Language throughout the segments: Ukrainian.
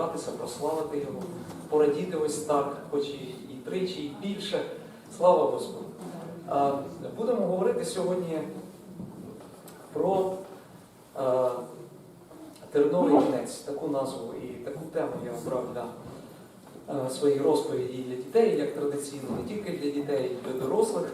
зібратися, прославити Його, порадіти ось так, хоч і, тричі, і більше. Слава Господу! Будемо говорити сьогодні про терновий вінець, таку назву і таку тему я обрав для своєї розповіді і для дітей, як традиційно, не тільки для дітей, і для дорослих.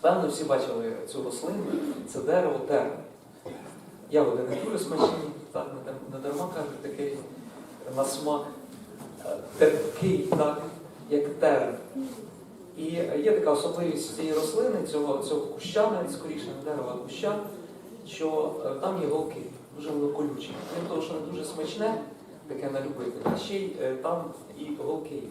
Певно, всі бачили цю рослину, це дерево терн. Ягоди не дуже смачні, так, не дарма кажуть, такий на смак е, терпкий, так, як терн. І є така особливість цієї рослини, цього, цього куща, навіть скоріше не дерева, куща, що е, там є голки, дуже воно. Крім того, що не дуже смачне, таке на любителя, ще й е, там і голки.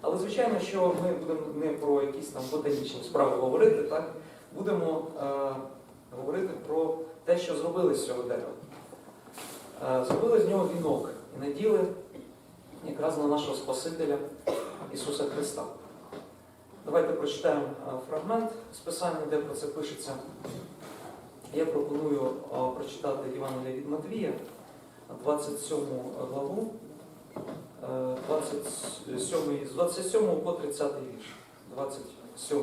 Але звичайно, що ми будемо не про якісь там ботанічні справи говорити, так? будемо е, говорити про те, що зробили з цього дерева. Е, зробили з нього вінок і наділи якраз на нашого Спасителя Ісуса Христа. Давайте прочитаємо е, фрагмент з Писання, де про це пишеться. Я пропоную е, прочитати Євангелія від Матвія, 27 главу, е, 27, з 27 по 30 вірш. 27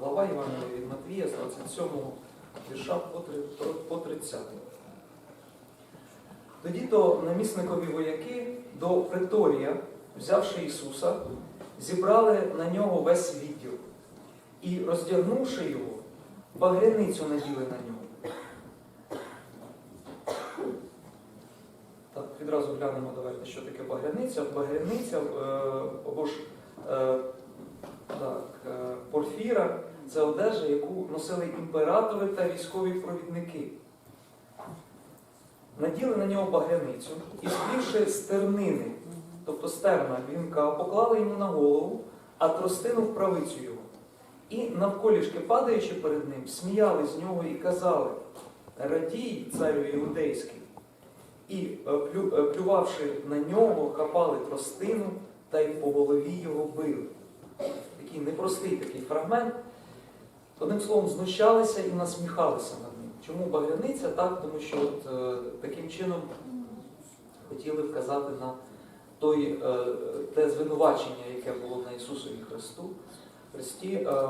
глава Євангелія від Матвія, з 27 вірша по 30. Тоді то намісникові вояки до преторія, взявши Ісуса, зібрали на нього весь відділ і, роздягнувши його, багряницю наділи на нього. Так, відразу глянемо, давайте, що таке багряниця. Багряниця е, або ж е, так, е, порфіра це одежа, яку носили імператори та військові провідники. Наділи на нього багряницю і сплівши стернини, тобто стерна вінка, поклали йому на голову, а тростину в правицю його. І навколішки падаючи перед ним, сміяли з нього і казали: Радій, царю іудейський, і, е, е, плювавши на нього, хапали тростину та й по голові його били. Такий непростий такий фрагмент. Одним словом, знущалися і насміхалися. Чому багряниця? Так, тому що от, е, таким чином хотіли вказати на той, е, те звинувачення, яке було на Ісусові Христу, Христі, е,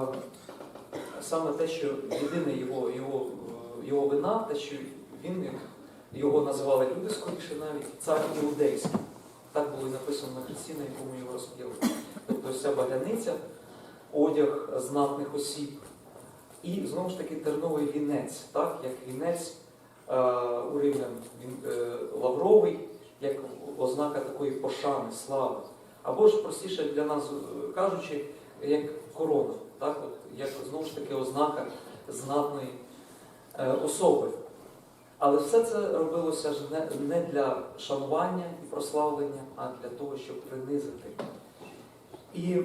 саме те, що єдине його, його, е, його вина, те, що він, його називали люди скоріше навіть, цар іудейський. Так було і написано на хресті, на якому його розп'яли. Тобто ця багряниця, одяг знатних осіб. І знову ж таки терновий вінець, так, як вінець е, у він е, лавровий, як ознака такої пошани, слави. Або ж простіше для нас е, кажучи, як корона, так, от, як знову ж таки ознака знатної особи. Але все це робилося ж не для шанування і прославлення, а для того, щоб принизити. І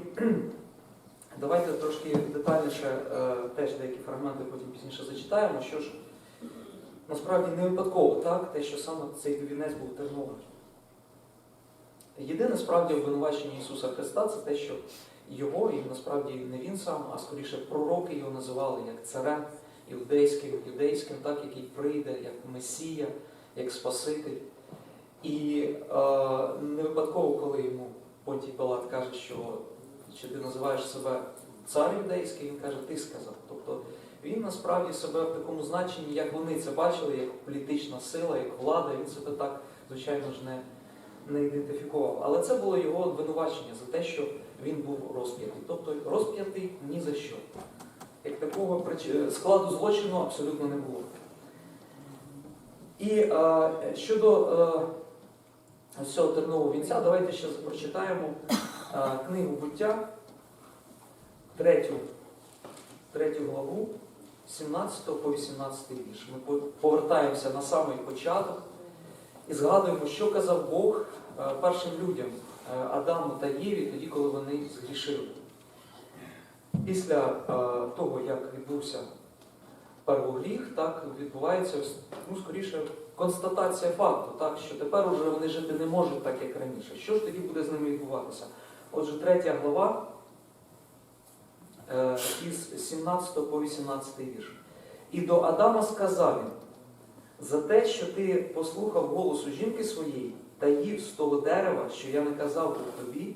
Давайте трошки детальніше е, теж деякі фрагменти потім пізніше зачитаємо, що ж насправді не випадково, так, те, що саме цей вінець був терновий. Єдине справді обвинувачення Ісуса Христа це те, що його, і насправді не він сам, а скоріше пророки його називали як царем іудейським, юдейським, так, який прийде, як Месія, як Спаситель. І е, не випадково, коли йому Понтій Палат каже, що чи ти називаєш себе цар юдейський, він каже, ти сказав. Тобто він насправді себе в такому значенні, як вони це бачили, як політична сила, як влада, він себе так, звичайно ж, не, не ідентифікував. Але це було його обвинувачення за те, що він був розп'ятий. Тобто розп'ятий ні за що. Як такого складу злочину абсолютно не було. І е, щодо е, цього тернового вінця, давайте ще прочитаємо е, книгу буття, третю, третю главу, 17 по 18 вірш. Ми повертаємося на самий початок і згадуємо, що казав Бог е, першим людям е, Адаму та Єві, тоді, коли вони згрішили. Після е, того, як відбувся первогріх, так, відбувається ну, скоріше констатація факту, так, що тепер уже вони жити не можуть так, як раніше. Що ж тоді буде з ними відбуватися? Отже, третя глава е, із 17 по 18 вірш. І до Адама сказав він, за те, що ти послухав голосу жінки своєї та їв з того дерева, що я наказав був тобі,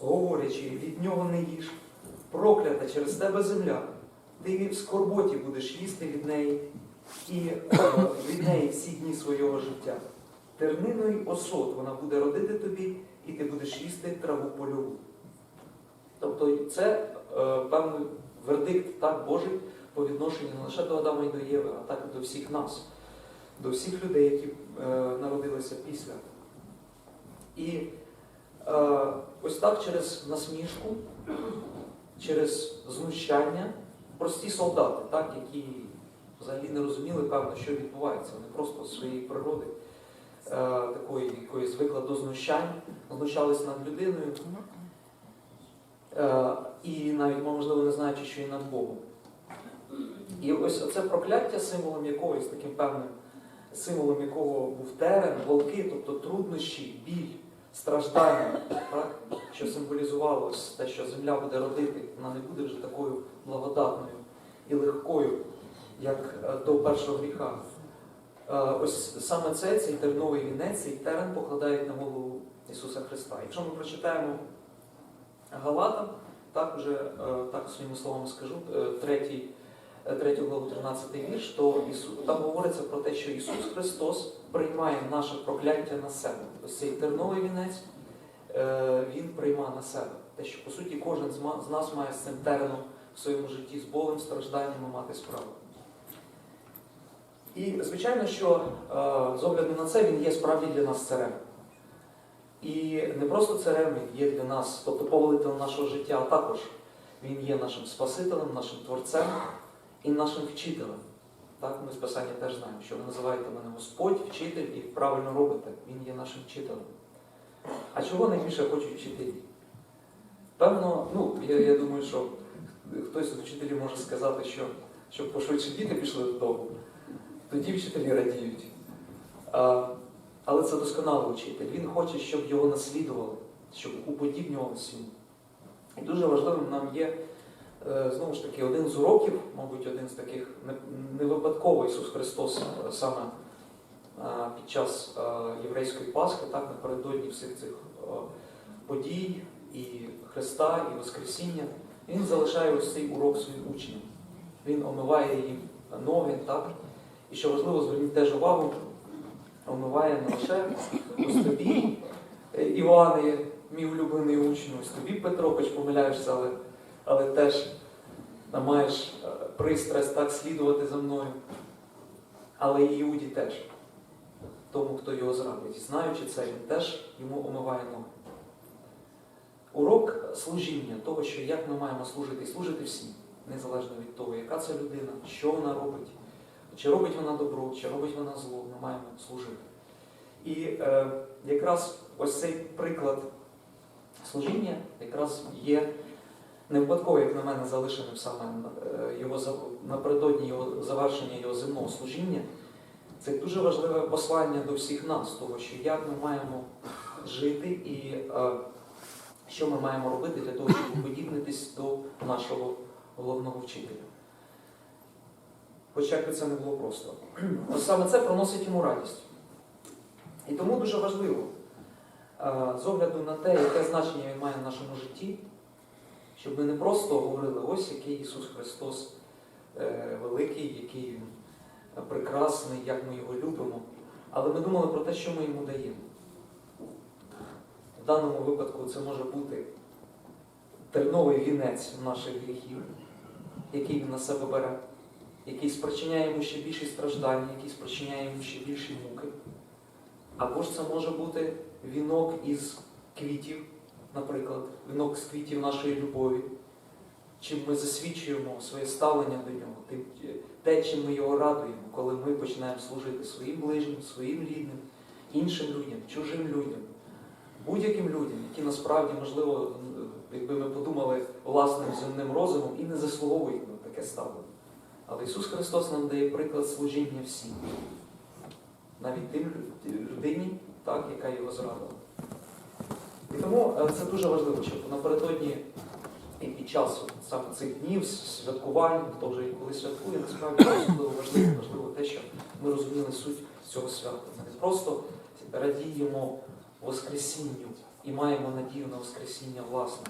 говорячи, від нього не їж, проклята через тебе земля, ти в скорботі будеш їсти від неї і е, від неї всі дні свого життя. Терниною осот вона буде родити тобі, і ти будеш їсти траву польову. Тобто це е, певний вердикт так Божий по відношенню не лише до Адама і до Єви, а так і до всіх нас, до всіх людей, які е, народилися після. І е, ось так через насмішку, через знущання, прості солдати, так, які взагалі не розуміли, певно, що відбувається. Вони просто своєї природи такої, якої звикла до знущань, знущались над людиною. Е, і навіть, можливо, не знаючи, що і над Богом. І ось оце прокляття, символом якогось таким певним, символом якого був терен, волки, тобто труднощі, біль, страждання, так? що символізувало те, що земля буде родити, вона не буде вже такою благодатною і легкою, як е, до першого гріха. Е, Ось саме це, цей терновий вінець, цей терен покладають на голову Ісуса Христа. Якщо ми прочитаємо Галатам, так вже е, так своїми словами скажу, е, третій, е, третю главу 13 вірш, то там говориться про те, що Ісус Христос приймає наше прокляття на себе. Ось цей терновий вінець Він приймає на себе. Те, що по суті кожен з нас має з цим тереном в своєму житті, з болем, стражданнями мати справу. І звичайно, що е, з огляду на це він є справді для нас царем. І не просто царем він є для нас, тобто повелителем нашого життя, а також він є нашим Спасителем, нашим Творцем і нашим вчителем. Так, ми з Писання теж знаємо, що ви називаєте мене Господь, вчитель і правильно робите. Він є нашим вчителем. А чого найбільше хочуть вчителі? Певно, ну, я, я думаю, що хтось з вчителів може сказати, що щоб пошвидше діти пішли додому, тоді вчителі радіють. Але це досконалий вчитель. Він хоче, щоб його наслідували, щоб уподібнювалися. І дуже важливим нам є, е, знову ж таки, один з уроків, мабуть, один з таких не- випадково Ісус Христос е, саме е, під час єврейської Пасхи, так, напередодні всіх цих подій і Христа, і Воскресіння, Він залишає ось цей урок своїм учням. Він омиває їм ноги, так? І що важливо, зверніть теж увагу, омиває не лише ось тобі, е, Іване, мій улюблений учень, ось тобі, Петро, хоч помиляєшся, але, але теж маєш е, пристрасть так слідувати за мною. Але і Іуді теж, тому, хто його зрадить. Знаючи це, він теж йому омиває ноги. Урок служіння, того, що як ми маємо служити, і служити всім, незалежно від того, яка це людина, що вона робить, чи робить вона добро, чи робить вона зло, ми маємо служити. І е, якраз ось цей приклад служіння якраз є не випадково, як на мене, залишеним саме е, його напередодні його завершення його земного служіння. Це дуже важливе послання до всіх нас, того, що як ми маємо жити і е, що ми маємо робити для того, щоб уподібнитись до нашого головного вчителя. Хоч як би це не було просто. Ось саме це приносить йому радість. І тому дуже важливо, е, з огляду на те, яке значення він має в нашому житті, щоб ми не просто говорили, ось який Ісус Христос е, великий, який Він прекрасний, як ми його любимо, але ми думали про те, що ми йому даємо. В даному випадку це може бути терновий вінець наших гріхів, який він на себе бере, який спричиняє йому ще більші страждання, який спричиняє йому ще більші муки. Або ж це може бути вінок із квітів, наприклад, вінок з квітів нашої любові, чим ми засвідчуємо своє ставлення до нього, те, чим ми його радуємо, коли ми починаємо служити своїм ближнім, своїм рідним, іншим людям, чужим людям, будь-яким людям, які насправді, можливо, якби ми подумали власним земним розумом і не заслуговують на таке ставлення. Але Ісус Христос нам дає приклад служіння всім навіть тим людині, так, яка його зрадила. І тому е, це дуже важливо, щоб напередодні і під час саме цих днів, святкувань, хто вже коли святкує, насправді особливо важливо, важливо те, що ми розуміли суть цього свята. Це не просто радіємо Воскресінню і маємо надію на Воскресіння власне,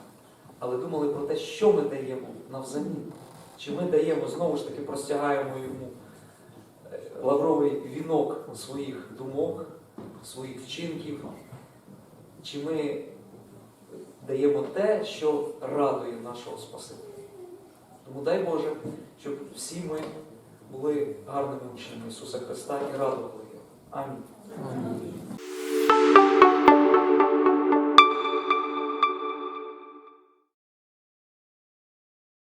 але думали про те, що ми даємо навзамін. Чи ми даємо, знову ж таки, простягаємо йому е, лавровий вінок своїх думок, своїх вчинків, чи ми даємо те, що радує нашого Спасителя. Тому дай Боже, щоб всі ми були гарними учнями Ісуса Христа і радували його. Амінь.